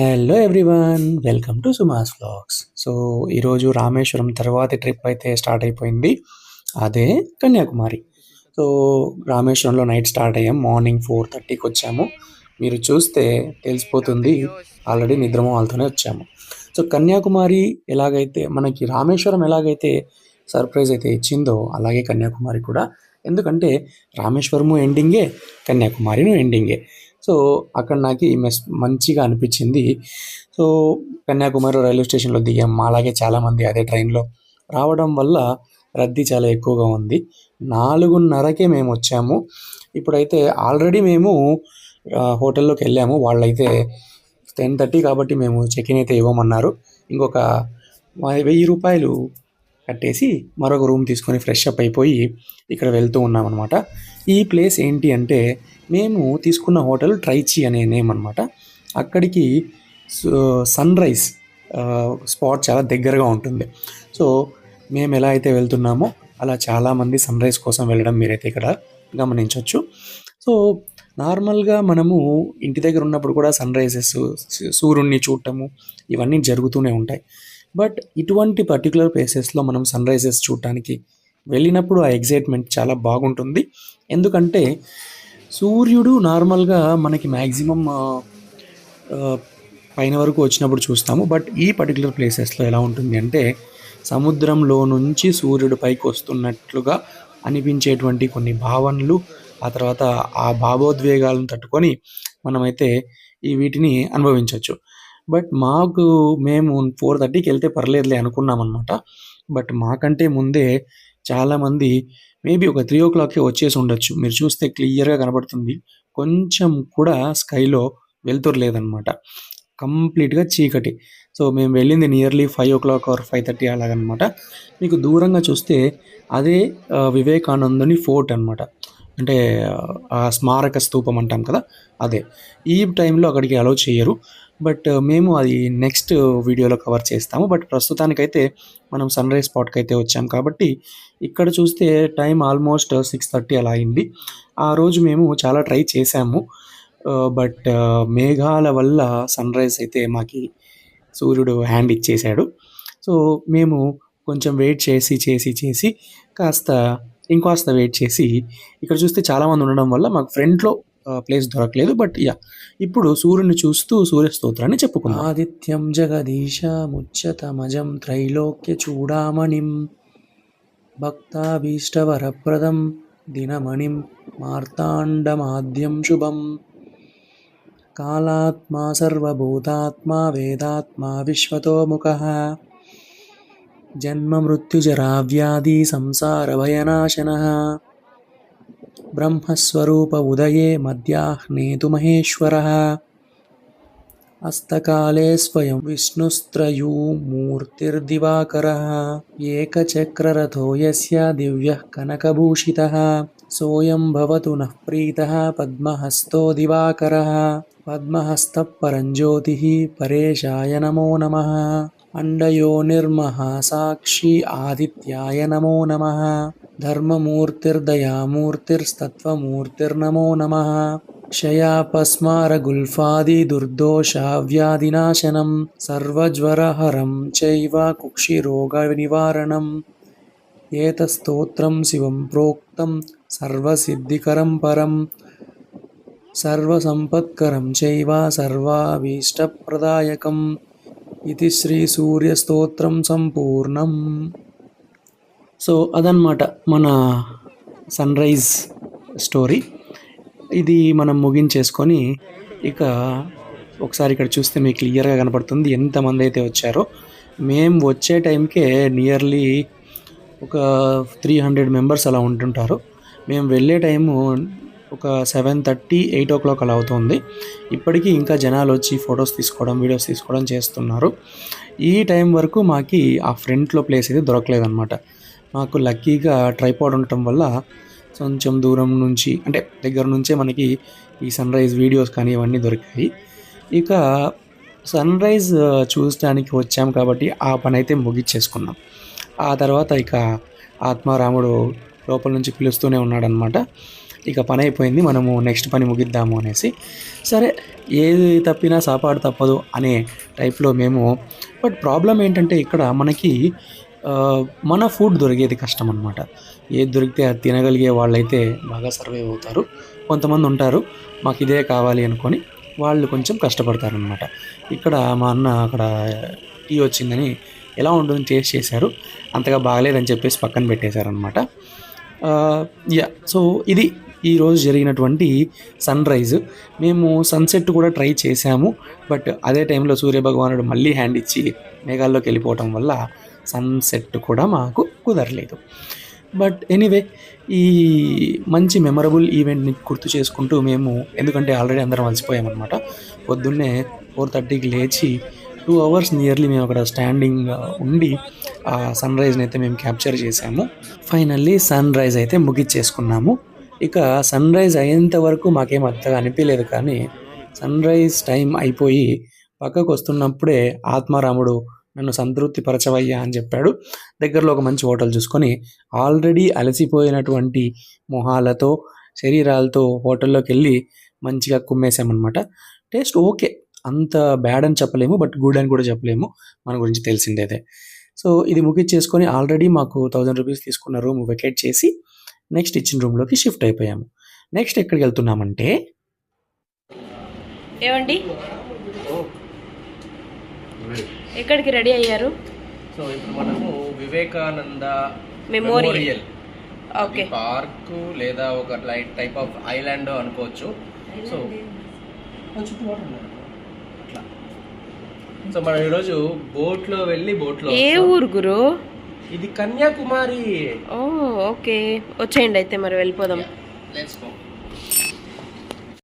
Hello everyone welcome to Suma's vlogs so ఈరోజు రామేశ్వరం తర్వాతి trip అయితే స్టార్ట్ అయిపోయింది. అదే కన్యాకుమారి. సో రామేశ్వరంలో నైట్ స్టార్ట్ అయ్యాం. మార్నింగ్ ఫోర్ థర్టీకి వచ్చాము. మీరు చూస్తే తెలిసిపోతుంది ఆల్రెడీ నిద్రమోహాలతోనే వచ్చాము. సో కన్యాకుమారి ఎలాగైతే మనకి రామేశ్వరం ఎలాగైతే సర్ప్రైజ్ అయితే ఇచ్చిందో అలాగే కన్యాకుమారి కూడా. ఎందుకంటే రామేశ్వరము ఎండింగే కన్యాకుమారిను ఎండింగే సో అక్కడ నాకు మెస్ మంచిగా అనిపించింది. సో కన్యాకుమారి రైల్వే స్టేషన్లో దిగాం. అలాగే చాలామంది అదే ట్రైన్లో రావడం వల్ల రద్దీ చాలా ఎక్కువగా ఉంది. నాలుగున్నరకే మేము వచ్చాము. ఇప్పుడైతే ఆల్రెడీ మేము హోటల్లోకి వెళ్ళాము. వాళ్ళైతే టెన్ థర్టీ కాబట్టి మేము చెక్ ఇన్ అయితే ఇవ్వమన్నారు. ఇంకొక వెయ్యి రూపాయలు కట్టేసి మరొక రూమ్ తీసుకొని ఫ్రెష్ అప్ అయిపోయి ఇక్కడ వెళ్తూ ఉన్నాం అనమాట ఈ ప్లేస్ ఏంటి అంటే మేము తీసుకున్న హోటల్ ట్రైచి అనే నేమ్ అనమాట అక్కడికి సన్ రైజ్ స్పాట్ చాలా దగ్గరగా ఉంటుంది. సో మేము ఎలా అయితే వెళ్తున్నామో అలా చాలామంది సన్ రైజ్ కోసం వెళ్ళడం మీరైతే ఇక్కడ గమనించవచ్చు సో నార్మల్గా మనము ఇంటి దగ్గర ఉన్నప్పుడు కూడా సన్ రైజెస్ సూర్యుడిని చూడటము ఇవన్నీ జరుగుతూనే ఉంటాయి. బట్ ఇటువంటి పర్టికులర్ ప్లేసెస్లో మనం సన్ రైజెస్ చూడటానికి వెళ్ళినప్పుడు ఆ ఎగ్జైట్మెంట్ చాలా బాగుంటుంది. ఎందుకంటే సూర్యుడు నార్మల్గా మనకి మ్యాక్సిమం పైన వరకు వచ్చినప్పుడు చూస్తాము. బట్ ఈ పర్టికులర్ ప్లేసెస్లో ఎలా ఉంటుంది అంటే సముద్రంలో నుంచి సూర్యుడు పైకి వస్తున్నట్లుగా అనిపించేటువంటి కొన్ని భావనలు ఆ తర్వాత ఆ భావోద్వేగాలను తట్టుకొని మనమైతే ఈ వీటిని అనుభవించవచ్చు బట్ మాకు మేము ఫోర్ థర్టీకి వెళ్తే పర్లేదులే అనుకున్నాం అనమాట బట్ మాకంటే ముందే చాలామంది మేబీ ఒక త్రీ ఓ క్లాక్కి వచ్చేసి ఉండొచ్చు. మీరు చూస్తే క్లియర్గా కనబడుతుంది కొంచెం కూడా స్కైలో వెళ్తురు లేదనమాట కంప్లీట్గా చీకటి. సో మేము వెళ్ళింది nearly five o'clock or five thirty అలాగనమాట మీకు దూరంగా చూస్తే అదే వివేకానందుని ఫోర్ట్ అనమాట అంటే ఆ స్మారక స్థూపం అంటాం కదా అదే. ఈ టైంలో అక్కడికి అలౌ చేయరు. బట్ మేము అది నెక్స్ట్ వీడియోలో కవర్ చేస్తాము. బట్ ప్రస్తుతానికైతే మనం సన్ రైజ్ స్పాట్కి అయితే వచ్చాం కాబట్టి ఇక్కడ చూస్తే టైం ఆల్మోస్ట్ సిక్స్ థర్టీ అలా అయింది. ఆ రోజు మేము చాలా ట్రై చేశాము. బట్ మేఘాల వల్ల సన్ రైజ్ అయితే మాకి సూర్యుడు హ్యాండ్ ఇచ్చేశాడు. సో మేము కొంచెం వెయిట్ చేసి చేసి చేసి కాస్త ఇంకాస్త వెయిట్ చేసి ఇక్కడ చూస్తే చాలామంది ఉండడం వల్ల మాకు ఫ్రంట్లో ప్లేస్ దొరకలేదు. బట్ యా ఇప్పుడు సూర్యుని చూస్తూ సూర్య స్తోత్రాన్ని చెప్పుకున్నాం ఆదిత్యం జగదీశ ముచ్చతమజం త్రైలోక్య చూడామణిం భక్తాభీష్టవరప్రదం దినమణిం మార్తాండమాద్యం శుభం. కాళాత్మా సర్వభూతాత్మా వేదాత్మా విశ్వతోముఖ. జన్మమృత్యుజరావ్యాధి సంసారభయనాశనः బ్రహ్మస్వరూప ఉదయే మధ్యాహ్నేతు మహేశ్వర అస్తకాలే స్వయం విష్ణుస్త్రయూ మూర్తిర్దివాకర ఏకచక్రరథో యస్య దివ్యः కనకభూషితः సోయం భవతు నః ప్రీతः పద్మహస్తో దివాకరः పద్మహస్తః పరంజ్యోతిः పరేశాయ నమో నమः అండయోనిర్మహాసాక్షి ఆదిత్యాయ నమో నమः. ధర్మమూర్తిర్దయామూర్తిర్స్తత్వమూర్తిర్నమో నమः. క్షయాపస్మారగుల్ఫాదిదుర్దోషావ్యాధినాశనం సర్వజ్వరహరం చైవ కుక్షిరోగనివారణం. ఏతస్తోత్రం శివం ప్రోక్తం సర్వసిద్ధికరం పరం. సర్వసంపత్కరం చైవ సర్వాభీష్టప్రదాయకం. ఇది శ్రీ సూర్యస్తోత్రం సంపూర్ణం సో అదనమాట మన సన్ రైజ్ స్టోరీ ఇది మనం ముగించేసుకొని ఇక ఒకసారి ఇక్కడ చూస్తే మీకు క్లియర్గా కనపడుతుంది ఎంతమంది అయితే వచ్చారో మేము వచ్చే టైంకే నియర్లీ ఒక త్రీ హండ్రెడ్ మెంబర్స్ అలా ఉంటుంటారు. మేము వెళ్ళే టైము ఒక seven thirty eight o'clock అలా అవుతుంది. ఇప్పటికీ ఇంకా జనాలు వచ్చి ఫొటోస్ తీసుకోవడం వీడియోస్ తీసుకోవడం చేస్తున్నారు. ఈ టైం వరకు మాకు ఆ ఫ్రంట్లో ప్లేస్ అయితే దొరకలేదన్నమాట. మాకు లక్కీగా ట్రైపాడ్ ఉండటం వల్ల కొంచెం దూరం నుంచి అంటే దగ్గర నుంచే మనకి ఈ సన్ రైజ్ వీడియోస్ కానీ ఇవన్నీ దొరికాయి. ఇక సన్ రైజ్ చూడటానికి వచ్చాం కాబట్టి ఆ పని అయితే ముగిచ్చేసుకున్నాం. ఆ తర్వాత ఇక ఆత్మారాముడు లోపల నుంచి పిలుస్తూనే ఉన్నాడనమాట ఇక పని అయిపోయింది మనము నెక్స్ట్ పని ముగిద్దాము అనేసి. సరే ఏది తప్పినా సాపాడు తప్పదు అనే టైప్లో మేము బట్ ప్రాబ్లం ఏంటంటే ఇక్కడ మనకి మన ఫుడ్ దొరికేది కష్టం అనమాట ఏది దొరికితే అది తినగలిగే వాళ్ళైతే బాగా సర్వైవ్ అవుతారు. కొంతమంది ఉంటారు మాకు ఇదే కావాలి అనుకొని వాళ్ళు కొంచెం కష్టపడతారనమాట ఇక్కడ మా అన్న అక్కడ టీ వచ్చిందని ఎలా ఉంటుందని టేస్ట్ చేశారు. అంతగా బాగలేదని చెప్పేసి పక్కన పెట్టేశారనమాట యా సో ఇది ఈరోజు జరిగినటువంటి సన్ రైజ్ మేము సన్సెట్ కూడా ట్రై చేశాము. బట్ అదే టైంలో సూర్యభగవానుడు మళ్ళీ హ్యాండ్ ఇచ్చి మేఘాల్లోకి వెళ్ళిపోవటం వల్ల సన్సెట్ కూడా మాకు కుదరలేదు. బట్ ఎనీవే ఈ మంచి మెమరబుల్ ఈవెంట్ని గుర్తు చేసుకుంటూ మేము ఎందుకంటే ఆల్రెడీ అందరం అలసిపోయామన్నమాట. పొద్దున్నే ఫోర్ థర్టీకి లేచి టూ అవర్స్ నియర్లీ మేము అక్కడ స్టాండింగ్ ఉండి ఆ సన్ రైజ్ని అయితే మేము క్యాప్చర్ చేసాము ఫైనల్లీ సన్ రైజ్ అయితే ముగిచ్చేసుకున్నాము. ఇక సన్ రైజ్ అయ్యేంత వరకు మాకేం అంతగా అనిపించలేదు కానీ సన్ రైజ్ టైం అయిపోయి పక్కకు వస్తున్నప్పుడే ఆత్మారాముడు నన్ను సంతృప్తి పరచవయ్యా అని చెప్పాడు. దగ్గరలో ఒక మంచి హోటల్ చూసుకొని ఆల్రెడీ అలసిపోయినటువంటి మొహాలతో శరీరాలతో హోటల్లోకి వెళ్ళి మంచిగా కుమ్మేసామన్నమాట టేస్ట్ ఓకే. అంత బ్యాడ్ అని చెప్పలేము బట్ గుడ్ అని కూడా చెప్పలేము. మన గురించి తెలిసిందేదే సో ఇది ముగిచ్చేసుకొని ఆల్రెడీ మాకు థౌజండ్ రూపీస్ తీసుకున్న రూమ్ వెకేట్ చేసి నెక్స్ట్ ఇచ్చిన రూమ్లోకి షిఫ్ట్ అయిపోయాము. నెక్స్ట్ ఎక్కడికి వెళ్తున్నామంటే? ఏమండి? ఎక్కడికి రెడీ అయ్యారు? సో ఇప్పుడు మనము వివేకానంద మెమోరియల్ ఓకే. పార్క్ లేదా ఒక లైట్ టైప్ ఆఫ్ ఐలాండ్ అనుకోవచ్చు. సో సో మనం ఈరోజు బోట్లో వెళ్ళి బోట్లో ఏ ఊరు గురు? ఇది కన్యాకుమారి. ఓ ఓకే. వచ్చేయండి అయితే మరి వెళ్ళిపోదాం. Let's go